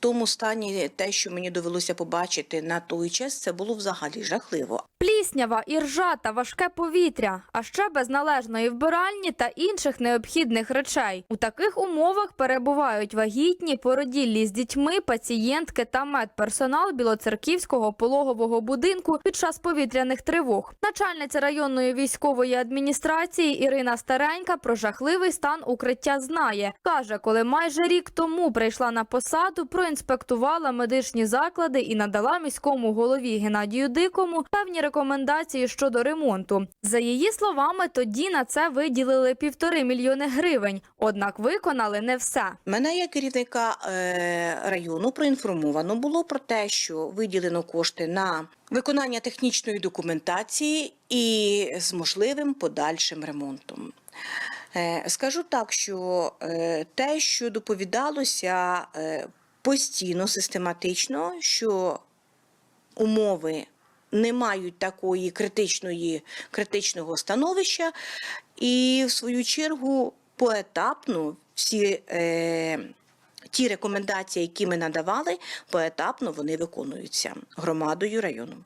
Тому стані те, що мені довелося побачити на той час, це було взагалі жахливо. Пліснява, іржа та важке повітря, а ще без належної вбиральні та інших необхідних речей. У таких умовах перебувають вагітні, породіллі з дітьми, пацієнтки та медперсонал Білоцерківського пологового будинку під час повітряних тривог. Начальниця районної військової адміністрації Ірина Старенька про жахливий стан укриття знає. Каже, коли майже рік тому прийшла на посаду, проінспектувала медичні заклади і надала міському голові Геннадію Дикому певні рекомендації щодо ремонту. За її словами, тоді на це виділили півтори мільйони гривень, однак виконали не все. Мене як керівника е, району проінформовано було про те, що виділено кошти на виконання технічної документації і з можливим подальшим ремонтом. Е, Скажу так, що е, те, що доповідалося постійно, систематично, що умови не мають такої критичної, критичного становища, і в свою чергу поетапно всі е, ті рекомендації, які ми надавали, поетапно вони виконуються громадою району.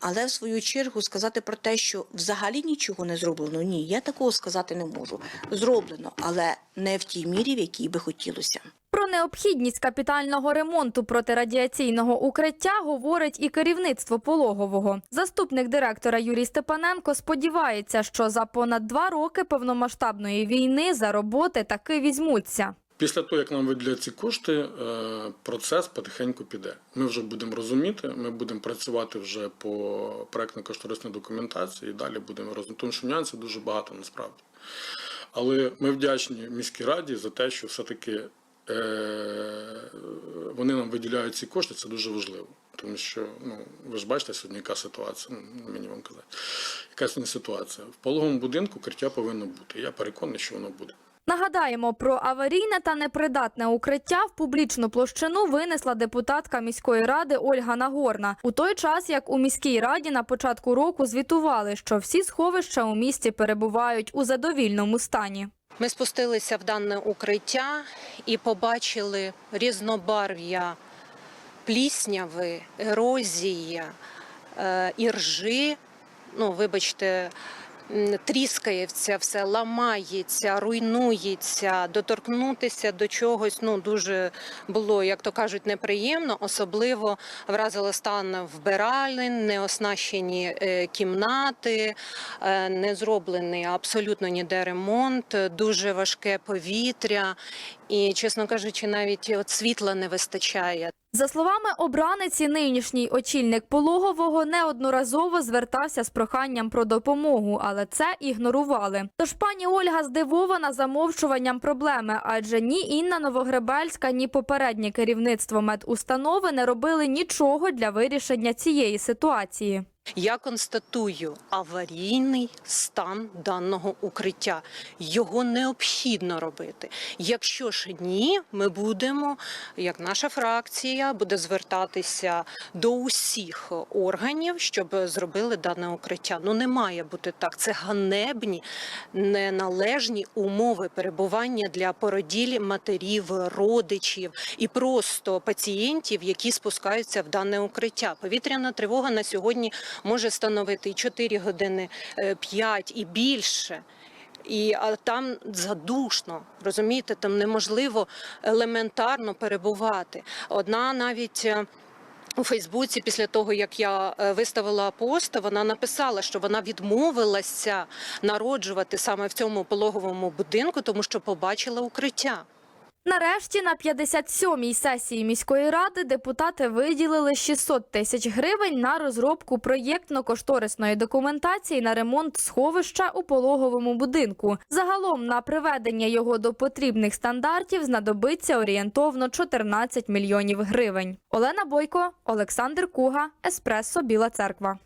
Але в свою чергу сказати про те, що взагалі нічого не зроблено, ні, я такого сказати не можу. Зроблено, але не в тій мірі, в якій би хотілося. Про необхідність капітального ремонту протирадіаційного укриття говорить і керівництво пологового. Заступник директора Юрій Степаненко сподівається, що за понад два роки повномасштабної війни за роботи таки візьмуться. Після того, як нам виділять ці кошти, е, процес потихеньку піде. Ми вже будемо розуміти, ми будемо працювати вже по проектно-кошторисній документації і далі будемо розуміти, тому що нюансів дуже багато насправді. Але ми вдячні міській раді за те, що все-таки е, вони нам виділяють ці кошти, це дуже важливо. Тому що ну ви ж бачите сьогодні, яка ситуація. Ну мені вам казати, яка сьогодні ситуація в пологовому будинку укриття повинно бути. Я переконаний, що воно буде. Нагадаємо, про аварійне та непридатне укриття в публічну площину винесла депутатка міської ради Ольга Нагорна. У той час, як у міській раді на початку року звітували, що всі сховища у місті перебувають у задовільному стані. Ми спустилися в дане укриття і побачили різнобарв'я плісняви, ерозії, е, іржи. Ну, вибачте, тріскається все, ламається, руйнується, доторкнутися до чогось ну дуже було, як то кажуть, неприємно. Особливо вразило стан вбиралень, неоснащені е, кімнати, е, не зроблений абсолютно ніде ремонт, дуже важке повітря. І, чесно кажучи, навіть от світла не вистачає. За словами обраниці, нинішній очільник пологового неодноразово звертався з проханням про допомогу, але це ігнорували. Тож пані Ольга здивована замовчуванням проблеми, адже ні Інна Новогребельська, ні попереднє керівництво медустанови не робили нічого для вирішення цієї ситуації. Я констатую аварійний стан даного укриття. Його необхідно робити. Якщо ж ні, ми будемо, як наша фракція, буде звертатися до усіх органів, щоб зробили дане укриття. Ну не має бути так. Це ганебні, неналежні умови перебування для породілі матерів, родичів і просто пацієнтів, які спускаються в дане укриття. Повітряна тривога на сьогодні може становити і 4 години, 5 і більше. І а там задушно, розумієте, там неможливо елементарно перебувати. Одна навіть. е, У Фейсбуці, після того як я е, виставила пост, вона написала, що вона відмовилася народжувати саме в цьому пологовому будинку, тому що побачила укриття. Нарешті на 57-й сесії міської ради депутати виділили 600 тисяч гривень на розробку проєктно-кошторисної документації на ремонт сховища у пологовому будинку. Загалом на приведення його до потрібних стандартів знадобиться орієнтовно 14 мільйонів гривень. Олена Бойко, Олександр Куга, Еспресо Біла Церква.